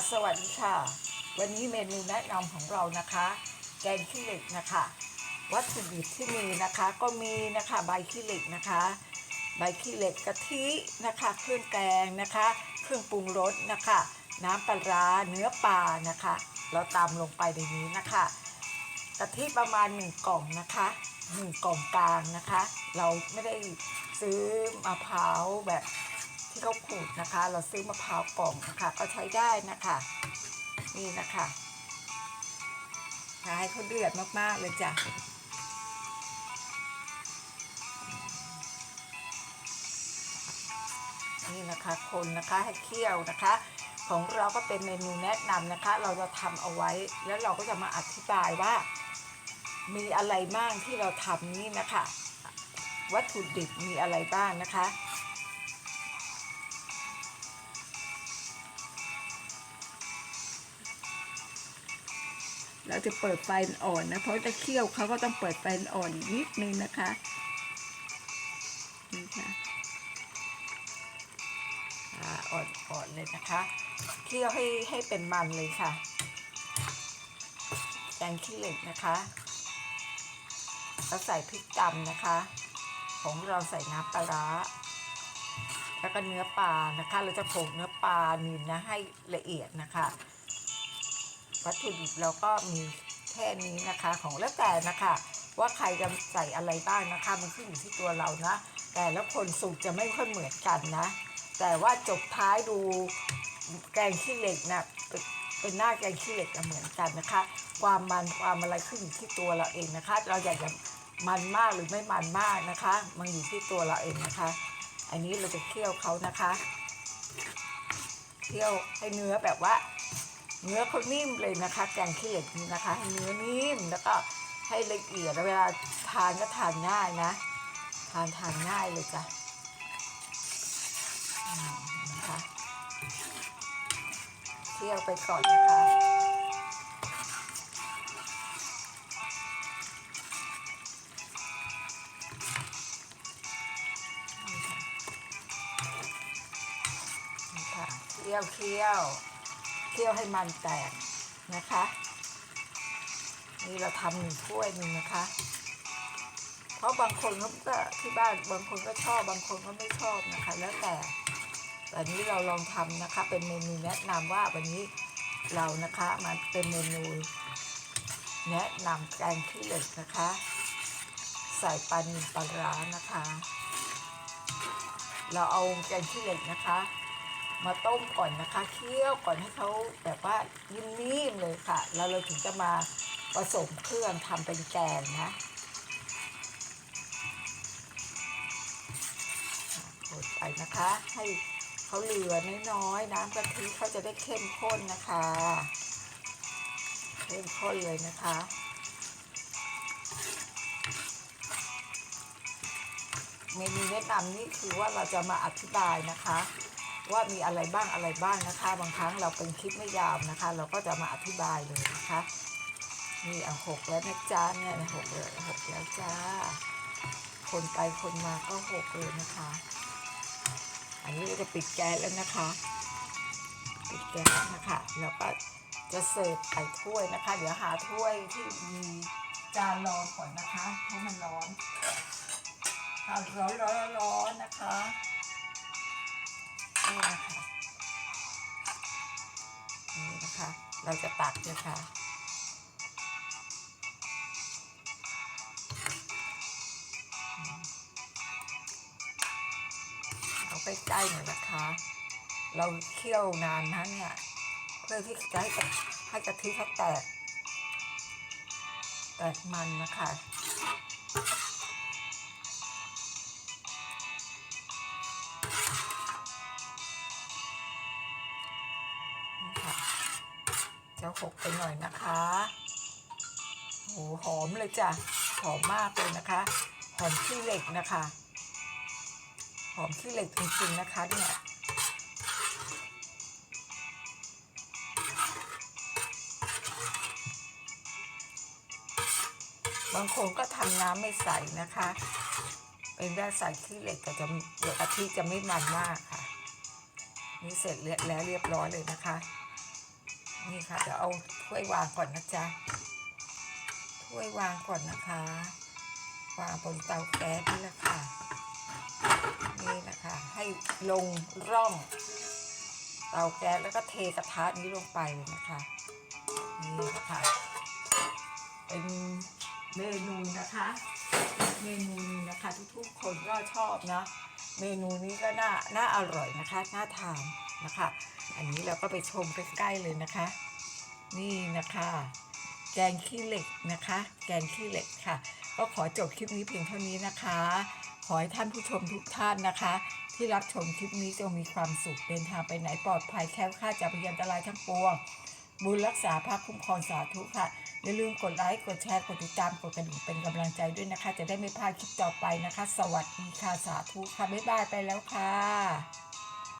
สวัสดีค่ะ วันนี้เมนูแนะนำของเรานะคะ แกงขี้เหล็กนะคะ วัตถุดิบที่มีนะคะ ก็มีนะคะใบขี้เหล็กนะคะ ใบขี้เหล็กกะทินะคะ เครื่องแกงนะคะ เครื่องปรุงรสนะคะ น้ำปลาร้าเนื้อปลานะคะ เราตามลงไปในนี้นะคะกะทิประมาณหนึ่งกล่องนะคะหนึ่งกล่องกลางนะคะ เราไม่ได้ซื้อมะพร้าวแบบ ที่เขาขูดนะคะ เราซื้อมะพร้าวกล่องนะคะก็ใช้ได้นะคะ นี่นะคะให้เขาเดือดมากๆเลยจ้ะนี่นะคะคนนะคะให้เคี่ยวนะคะ ของเราก็เป็นเมนูแนะนำนะคะ เราจะทำเอาไว้แล้วเราก็จะมาอธิบายว่า มีอะไรบ้างที่เราทำนี่นะคะ วัตถุดิบมีอะไรบ้างนะคะ เราจะเปิดไฟอ่อนนะเพราะจะเคี่ยวเขาก็ต้องเปิดไฟอ่อนนิดนึงนะคะนี่ค่ะอ่าอ่อนๆเลยนะคะ เคี่ยวให้ให้เป็นมันเลยค่ะแกงขี้เหล็กนะคะแล้วใส่พริกดำนะคะ ของเราใส่น้ำปลาร้าแล้วก็เนื้อปลานะคะ เราจะโขลกเนื้อปลานินนะให้ละเอียดนะคะ วัตถุดิบเราก็มีแค่นี้นะคะของแล้วแต่นะคะ ว่าใครจะใส่อะไรบ้างนะคะ มันขึ้นอยู่ที่ตัวเรานะ แต่และคนสูตรจะไม่ค่อยเหมือนกันนะ แต่ว่าจบท้ายดูแกงขี้เหล็กนะเป็นหน้าแกงขี้เหล็กเหมือนกันนะคะ ความมันความอะไรขึ้นอยู่ที่ตัวเราเองนะคะ เราอยากจะมันมากหรือไม่มันมากนะคะ มันอยู่ที่ตัวเราเองนะคะ อันนี้เราจะเคี่ยวเขานะคะ เคี่ยวให้เนื้อแบบว่า เนื้อเขานิ่มเลยนะคะ แกงขี้เหล็กนี่นะคะให้เนื้อนิ่มแล้วก็ให้ละเอียดแล้วเวลาทานก็ทานง่ายนะ ทานทานง่ายเลยจ้ะนะคะเคี่ยวไปก่อนนะคะนะคะเคี่ยวเคี่ยว เคี่ยวให้มันแตกนะคะ นี่เราทำหนึ่งถ้วยหนึ่งนะคะ เพราะบางคนก็ที่บ้านบางคนก็ชอบบางคนก็ไม่ชอบนะคะ แล้วแต่แต่นี้เราลองทำนะคะ เป็นเมนูแนะนำว่าวันนี้เรานะคะมาเป็นเมนู แนะนำแกงขี้เหล็กนะคะ ใส่ปลาหนิลปลาร้านะคะ เราเอาแกงขี้เหล็กนะคะ มาต้มก่อนนะคะเคี่ยวก่อนให้เขาแบบว่านิ่มๆเลยค่ะ แล้วเราถึงจะมาผสมเครื่องทำเป็นแกงนะกดไปนะคะ ให้เขาเหลือน้อยๆน้ำกะทิเขาจะได้เข้มข้นนะคะ เข้มข้นเลยนะคะเมนูแนะนำนี่คือว่าเราจะมาอธิบายนะคะ ว่ามีอะไรบ้างอะไรบ้างนะคะ บางครั้งเราเป็นคลิปไม่ยาวนะคะ เราก็จะมาอธิบายเลยนะคะนี่อะหกแล้วนะจ๊ะเนี่ยหกเลยหกแล้วจ้า คนไปคนมาก็หกเลยนะคะ อันนี้จะปิดแก๊สแล้วนะคะ ปิดแก๊สนะคะแล้วก็จะเสิร์ฟใส่ถ้วยนะคะ เดี๋ยวหาถ้วยที่มีจานรองก่อนนะคะเพราะมันร้อนร้อนร้อนร้อนร้อนนะคะ นี่นะคะนี่นะคะ เราจะตักเลยค่ะเอาไปใกล้หน่อยนะคะ เราเคี่ยวนานนะเนี่ยเพื่อที่จะให้กะให้กะทิเขาแตกแตกมันนะคะ จะหกไปหน่อยนะคะโหหอมเลยจ้ะหอมมากเลยนะคะ หอมขี้เหล็กนะคะ หอมขี้เหล็กจริงๆนะคะเนี่ยบางคนก็ทำน้ำไม่ใส่นะคะ เป็นได้ใส่ขี้เหล็กก็จะเดี๋ยวกะทิจะไม่มันมากค่ะ นี่เสร็จเรียบแล้วเรียบร้อยเลยนะคะ นี่ค่ะเดี๋ยวเอาถ้วยวางก่อนนะจ๊ะถ้วยวางก่อนนะคะ วางบนเตาแก๊สนี่แหละค่ะนี่นะคะให้ลงร่อง เตาแก๊สแล้วก็เทกระทะนี้ลงไปนะคะนี่นะคะเป็นเมนูนะคะ เมนูนี้นะคะ ทุกๆคนก็ชอบนะ เมนูนี้ก็น่าน่าอร่อยนะคะ น่าทาน นะคะ อันนี้เราก็ไปชมใกล้ๆเลยนะคะ นี่นะคะ แกงขี้เหล็กนะคะ แกงขี้เหล็กค่ะ ก็ขอจบคลิปนี้เพียงเท่านี้นะคะ ขอให้ท่านผู้ชมทุกท่านนะคะ ที่รับชมคลิปนี้จงมีความสุขเดินทางไปไหนปลอดภัยแค้วคลาดจากพยันตรายทั้งปวงบุญรักษาพระคุ้มครองสาธุค่ะ อย่าลืมกดไลค์กดแชร์กดติดตามกดกระดิ่งเป็นกำลังใจด้วยนะคะ จะได้ไม่พลาดคลิปต่อไปนะคะ สวัสดีค่ะ สาธุค่ะ บ๊ายบายไปแล้วค่ะ